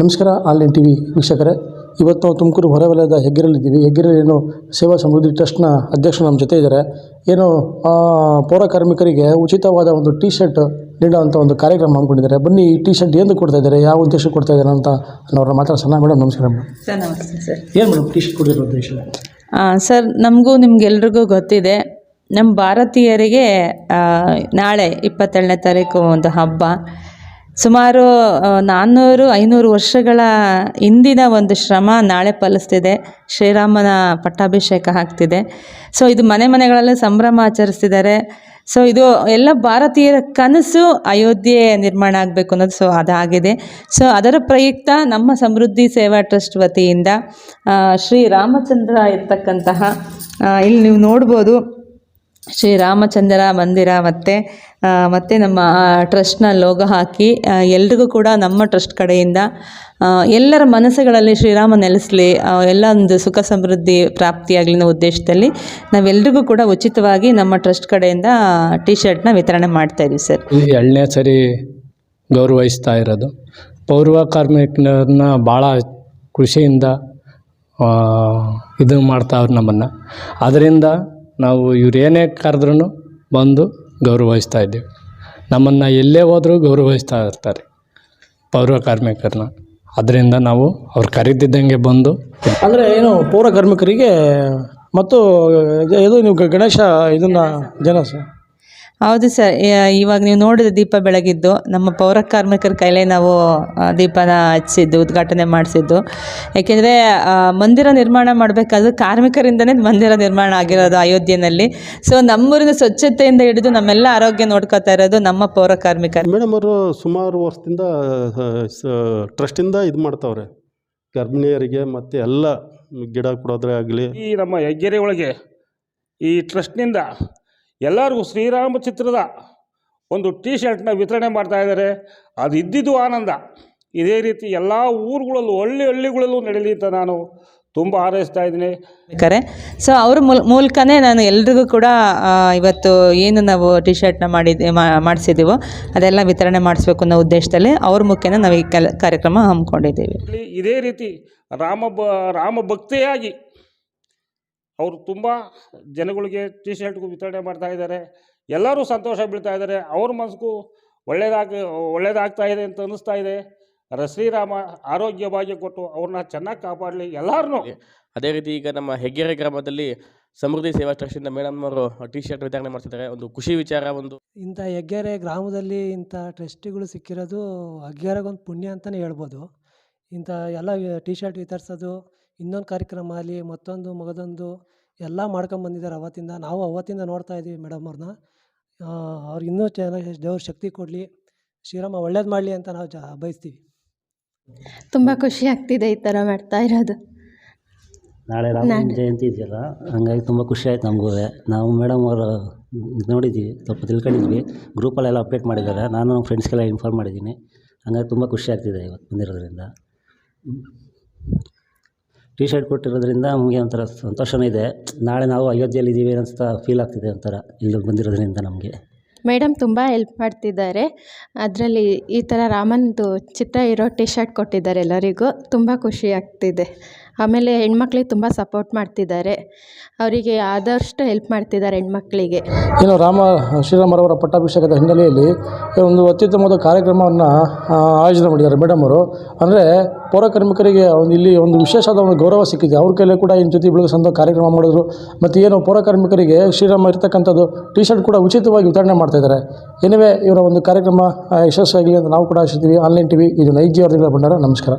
ನಮಸ್ಕಾರ online T V ವೀಕ್ಷಕರೇ. ಇವತ್ತು ನಾವು ತುಮಕೂರು ಹೊರವಲಯದ ಹೆಗ್ಗೆರೆಯಲ್ಲಿದ್ದೀವಿ ಹೆಗ್ಗೆರೆ ಏನು ಸೇವಾ ಸಮೃದ್ಧಿ ಟ್ರಸ್ಟ್ನ ಅಧ್ಯಕ್ಷರು ನಮ್ಮ ಜೊತೆ ಇದ್ದಾರೆ. ಏನು ಪೌರ ಕಾರ್ಮಿಕರಿಗೆ ಉಚಿತವಾದ ಒಂದು ಟಿ ಶರ್ಟ್ ನೀಡುವಂಥ ಒಂದು ಕಾರ್ಯಕ್ರಮ ಹಮ್ಮಿಕೊಂಡಿದ್ದಾರೆ. ಬನ್ನಿ ಈ ಟಿ ಶರ್ಟ್ ಏನು ಕೊಡ್ತಾ ಇದ್ದಾರೆ? ಯಾವ ಉದ್ದೇಶ ಕೊಡ್ತಾ ಇದ್ದಾರೆ ಅಂತ ಅವ್ರನ್ನ ಮಾತಾಡ್ಸೋಣ. ಮೇಡಮ್ ನಮಸ್ಕಾರ ಮೇಡಮ್. ಸರ್ ನಮಸ್ತೆ ಸರ್. ಏನು ಮೇಡಮ್ ಟಿ ಶರ್ಟ್ ಕೊಡಿರೋ ಉದ್ದೇಶ ಸರ್ ನಮಗೂ ನಿಮ್ಗೆಲ್ರಿಗೂ ಗೊತ್ತಿದೆ. ನಮ್ಮ ಭಾರತೀಯರಿಗೆ ನಾಳೆ ಇಪ್ಪತ್ತೇಳನೇ ತಾರೀಕು ಒಂದು ಹಬ್ಬ. ಸುಮಾರು ನಾನ್ನೂರು ಐನೂರು ವರ್ಷಗಳ ಹಿಂದಿನ ಒಂದು ಶ್ರಮ ನಾಳೆ ಫಲಿಸ್ತಿದೆ. ಶ್ರೀರಾಮನ ಪಟ್ಟಾಭಿಷೇಕ ಆಗ್ತಿದೆ. ಸೊ ಇದು ಮನೆ ಮನೆಗಳಲ್ಲಿ ಸಂಭ್ರಮ ಆಚರಿಸ್ತಿದ್ದಾರೆ. ಸೊ ಇದು ಎಲ್ಲ ಭಾರತೀಯರ ಕನಸು ಅಯೋಧ್ಯೆ ನಿರ್ಮಾಣ ಆಗಬೇಕು ಅನ್ನೋದು ಸೊ ಅದಾಗಿದೆ. ಸೊ ಅದರ ಪ್ರಯುಕ್ತ ನಮ್ಮ ಸಮೃದ್ಧಿ ಸೇವಾ ಟ್ರಸ್ಟ್ ವತಿಯಿಂದ ಶ್ರೀ ರಾಮಚಂದ್ರ ಇರ್ತಕ್ಕಂತಹ ಇಲ್ಲಿ ನೀವು ನೋಡ್ಬೋದು ಶ್ರೀ ರಾಮಚಂದ್ರ ಮಂದಿರ ಮತ್ತು ಮತ್ತು ನಮ್ಮ ಟ್ರಸ್ಟ್ನ ಲೋಗೋ ಹಾಕಿ ಎಲ್ರಿಗೂ ಕೂಡ ನಮ್ಮ ಟ್ರಸ್ಟ್ ಕಡೆಯಿಂದ ಎಲ್ಲರ ಮನಸ್ಸುಗಳಲ್ಲಿ ಶ್ರೀರಾಮ ನೆಲೆಸಲಿ ಎಲ್ಲ ಒಂದು ಸುಖ ಸಮೃದ್ಧಿ ಪ್ರಾಪ್ತಿಯಾಗಲಿ ಅನ್ನೋ ಉದ್ದೇಶದಲ್ಲಿ ನಾವೆಲ್ರಿಗೂ ಕೂಡ ಉಚಿತವಾಗಿ ನಮ್ಮ ಟ್ರಸ್ಟ್ ಕಡೆಯಿಂದ ಟಿ ಶರ್ಟ್ನ ವಿತರಣೆ ಮಾಡ್ತಾ ಇದೀವಿ ಸರ್. ಎರಡನೇ ಸರಿ ಗೌರವಿಸ್ತಾ ಇರೋದು. ಪೌರ್ವ ಕಾರ್ಮಿಕರನ್ನ ಭಾಳ ಖುಷಿಯಿಂದ ಇದು ಮಾಡ್ತಾವ್ರು ನಮ್ಮನ್ನು. ಅದರಿಂದ ನಾವು ಇವ್ರು ಏನೇ ಕರೆದ್ರೂ ಬಂದು ಗೌರವಿಸ್ತಾ ಇದ್ದೀವಿ. ನಮ್ಮನ್ನು ಎಲ್ಲೇ ಹೋದರೂ ಗೌರವಿಸ್ತಾ ಇರ್ತಾರೆ ಪೌರ ಕಾರ್ಮಿಕರನ್ನ. ಅದರಿಂದ ನಾವು ಅವ್ರು ಕರೀತಿದ್ದಂಗೆ ಬಂದು ಅಂದರೆ ಏನು ಪೌರ ಕಾರ್ಮಿಕರಿಗೆ ಮತ್ತು ಇದು ನೀವು ಗಣೇಶ ಇದನ್ನು ಜನ ಹೌದು ಸರ್. ಇವಾಗ ನೀವು ನೋಡಿದ ದೀಪ ಬೆಳಗಿದ್ದು ನಮ್ಮ ಪೌರ ಕಾರ್ಮಿಕರ ಕೈಲೇ ನಾವು ದೀಪನ ಹಚ್ಚಿದ್ದು ಉದ್ಘಾಟನೆ ಮಾಡಿಸಿದ್ದು. ಏಕೆಂದರೆ ಮಂದಿರ ನಿರ್ಮಾಣ ಮಾಡಬೇಕಾದ್ರೆ ಕಾರ್ಮಿಕರಿಂದನೇ ಮಂದಿರ ನಿರ್ಮಾಣ ಆಗಿರೋದು ಅಯೋಧ್ಯೆಯಲ್ಲಿ ಸೊ ನಮ್ಮೂರಿನ ಸ್ವಚ್ಛತೆಯಿಂದ ಹಿಡಿದು ನಮ್ಮೆಲ್ಲ ಆರೋಗ್ಯ ನೋಡ್ಕೋತಾ ಇರೋದು ನಮ್ಮ ಪೌರ ಕಾರ್ಮಿಕರು. ಮೇಡಮ್ ಅವರು ಸುಮಾರು ವರ್ಷದಿಂದ ಟ್ರಸ್ಟಿಂದ ಇದು ಮಾಡ್ತಾವ್ರೆ. ಗರ್ಭಿಣಿಯರಿಗೆ ಮತ್ತು ಎಲ್ಲ ಗಿಡ ಕೊಡೋದ್ರೆ ಆಗಲಿ ಈ ನಮ್ಮ ಹೆಗ್ಗೆರೆ ಒಳಗೆ ಈ ಟ್ರಸ್ಟ್ನಿಂದ ಎಲ್ಲರಿಗೂ ಶ್ರೀರಾಮ ಚಿತ್ರದ ಒಂದು ಟೀ ಶರ್ಟ್ನ ವಿತರಣೆ ಮಾಡ್ತಾ ಇದ್ದಾರೆ. ಅದು ಇದ್ದಿದ್ದು ಆನಂದ. ಇದೇ ರೀತಿ ಎಲ್ಲ ಊರುಗಳಲ್ಲೂ ಹಳ್ಳಿ ಹಳ್ಳಿಗಳಲ್ಲೂ ನಡೀಲಿ ಅಂತ ನಾನು ತುಂಬ ಹಾರೈಸ್ತಾ ಇದ್ದೀನಿ. ಬೇಕಾರೆ ಸೊ ಅವ್ರ ಮೂಲ ಮೂಲಕನೇ ನಾನು ಎಲ್ರಿಗೂ ಕೂಡ ಇವತ್ತು ಏನು ನಾವು ಟಿ ಶರ್ಟ್ನ ಮಾಡಿದ್ದೆ ಮಾಡಿಸಿದ್ದೀವೋ ಅದೆಲ್ಲ ವಿತರಣೆ ಮಾಡಿಸ್ಬೇಕು ಅನ್ನೋ ಉದ್ದೇಶದಲ್ಲಿ ಅವ್ರ ಮುಖ್ಯನ ನಾವು ಈ ಕೆಲ ಕಾರ್ಯಕ್ರಮ ಹಮ್ಮಿಕೊಂಡಿದ್ದೀವಿ. ಇದೇ ರೀತಿ ರಾಮ ಬ ರಾಮ ಭಕ್ತಿಯಾಗಿ ಅವರು ತುಂಬ ಜನಗಳಿಗೆ ಟಿ ಶರ್ಟ್ಗೂ ವಿತರಣೆ ಮಾಡ್ತಾ ಇದ್ದಾರೆ. ಎಲ್ಲರೂ ಸಂತೋಷ ಬೀಳ್ತಾ ಇದ್ದಾರೆ. ಅವ್ರ ಮನಸ್ಸಿಗೂ ಒಳ್ಳೇದಾಗ ಒಳ್ಳೇದಾಗ್ತಾ ಇದೆ ಅಂತ ಅನ್ನಿಸ್ತಾ ಇದೆ. ರ- ಶ್ರೀರಾಮ ಆರೋಗ್ಯ ಭಾಗ್ಯ ಕೊಟ್ಟು ಅವ್ರನ್ನ ಚೆನ್ನಾಗಿ ಕಾಪಾಡಲಿ ಎಲ್ಲರೂ ಅದೇ ರೀತಿ ಈಗ ನಮ್ಮ ಹೆಗ್ಗೆರೆ ಗ್ರಾಮದಲ್ಲಿ ಸಮೃದ್ಧಿ ಸೇವಾ ಟ್ರಸ್ಟಿಂದ ಮೇಡಮ್ನವರು ಟಿ ಶರ್ಟ್ ವಿತರಣೆ ಮಾಡ್ತಿದ್ದಾರೆ. ಒಂದು ಖುಷಿ ವಿಚಾರ ಒಂದು ಇಂಥ ಹೆಗ್ಗೆರೆ ಗ್ರಾಮದಲ್ಲಿ ಇಂಥ ಟ್ರಸ್ಟಿಗಳು ಸಿಕ್ಕಿರೋದು ಹೆಗ್ಗೆರೆಗೊಂದು ಪುಣ್ಯ ಅಂತಲೇ ಹೇಳ್ಬೋದು. ಇಂಥ ಎಲ್ಲ ಟಿ ಶರ್ಟ್ ವಿತರಿಸೋದು ಇನ್ನೊಂದು ಕಾರ್ಯಕ್ರಮ ಆಗಲಿ ಮತ್ತೊಂದು ಮಗದೊಂದು ಎಲ್ಲ ಮಾಡ್ಕೊಂಬಂದಿದ್ದಾರೆ ಅವತ್ತಿಂದ. ನಾವು ಅವತ್ತಿಂದ ನೋಡ್ತಾ ಇದ್ದೀವಿ ಮೇಡಮ್ ಅವ್ರನ್ನ ಅವ್ರಿಗೆ ಇನ್ನೂ ಚೆನ್ನಾಗಿ ದೇವ್ರ ಶಕ್ತಿ ಕೊಡಲಿ. ಶ್ರೀರಾಮ ಒಳ್ಳೇದು ಮಾಡಲಿ ಅಂತ ನಾವು ಜ ಬಯಸ್ತೀವಿ. ತುಂಬ ಖುಷಿ ಆಗ್ತಿದೆ ಈ ಥರ ಮಾಡ್ತಾ ಇರೋದು. ನಾಳೆ ರಾಮ ಜಯಂತಿ ಇದೆಯಲ್ಲ ಹಂಗಾಗಿ ತುಂಬ ಖುಷಿ ಆಯ್ತು ನಮಗೂ. ನಾವು ಮೇಡಮ್ ಅವರು ನೋಡಿದ್ದೀವಿ ನೋಡಿದ್ವಿ ಸ್ವಲ್ಪ ತಿಳ್ಕೊಂಡಿದ್ವಿ. ಗ್ರೂಪಲ್ಲೆಲ್ಲ ಅಪ್ಡೇಟ್ ಮಾಡಿದ್ದಾರೆ. ನಾನು ನಮ್ಮ ಫ್ರೆಂಡ್ಸ್ಗೆಲ್ಲ ಇನ್ಫಾರ್ಮ್ ಮಾಡಿದ್ದೀನಿ. ಹಂಗಾಗಿ ತುಂಬ ಖುಷಿ ಆಗ್ತಿದೆ ಇವತ್ತು ಬಂದಿರೋದ್ರಿಂದ. ಟಿ ಶರ್ಟ್ ಕೊಟ್ಟಿರೋದ್ರಿಂದ ನಮಗೆ ಒಂಥರ ಸಂತೋಷವೂ ಇದೆ. ನಾಳೆ ನಾವು ಅಯೋಧ್ಯೆಯಲ್ಲಿ ಇದ್ದೀವಿ ಅನ್ನಿಸ್ತ ಫೀಲ್ ಆಗ್ತಿದೆ ಒಂಥರ ಇಲ್ಲಿ ಬಂದಿರೋದ್ರಿಂದ ನಮಗೆ. ಮೇಡಮ್ ತುಂಬ ಹೆಲ್ಪ್ ಮಾಡ್ತಿದ್ದಾರೆ. ಅದರಲ್ಲಿ ಈ ಥರ ರಾಮನದು ಚಿತ್ರ ಇರೋ ಟಿ ಶರ್ಟ್ ಕೊಟ್ಟಿದ್ದಾರೆ ಎಲ್ಲರಿಗೂ. ತುಂಬ ಖುಷಿ ಆಗ್ತಿದೆ. ಆಮೇಲೆ ಹೆಣ್ಮಕ್ಳಿಗೆ ತುಂಬ ಸಪೋರ್ಟ್ ಮಾಡ್ತಿದ್ದಾರೆ. ಅವರಿಗೆ ಆದಷ್ಟು ಹೆಲ್ಪ್ ಮಾಡ್ತಿದ್ದಾರೆ ಹೆಣ್ಮಕ್ಳಿಗೆ. ಏನು ರಾಮ, ಶ್ರೀರಾಮರವರ ಪಟ್ಟಾಭಿಷೇಕದ ಹಿನ್ನೆಲೆಯಲ್ಲಿ ಒಂದು ಅತ್ಯುತ್ತಮವಾದ ಕಾರ್ಯಕ್ರಮವನ್ನು ಆಯೋಜನೆ ಮಾಡಿದ್ದಾರೆ ಮೇಡಮ್ ಅವರು. ಅಂದರೆ ಪೌರಕಾರ್ಮಿಕರಿಗೆ ಒಂದು ಇಲ್ಲಿ ಒಂದು ವಿಶೇಷವಾದ ಒಂದು ಗೌರವ ಸಿಕ್ಕಿದೆ. ಅವ್ರ ಕೈಲೇ ಕೂಡ ಇನ್ನು ಜೊತೆ ಬೆಳಗಿಸಂತ ಕಾರ್ಯಕ್ರಮ ಮಾಡಿದ್ರು. ಮತ್ತು ಏನು ಪೌರಕಾರ್ಮಿಕರಿಗೆ ಶ್ರೀರಾಮ ಇರ್ತಕ್ಕಂಥದ್ದು ಟಿ ಶರ್ಟ್ ಕೂಡ ಉಚಿತವಾಗಿ ವಿತರಣೆ ಮಾಡ್ತಾ ಇದ್ದಾರೆ. ಏನಿವೆ ಇವರ ಒಂದು ಕಾರ್ಯಕ್ರಮ ಯಶಸ್ವಿಯಾಗಲಿ ಅಂತ ನಾವು ಕೂಡ ಆಶಿಸ್ತೀವಿ. ಆನ್ಲೈನ್ ಟಿ ವಿ ಇದು ನೈಜ ವರದಿಗಳ ಭಂಡಾರ. ನಮಸ್ಕಾರ.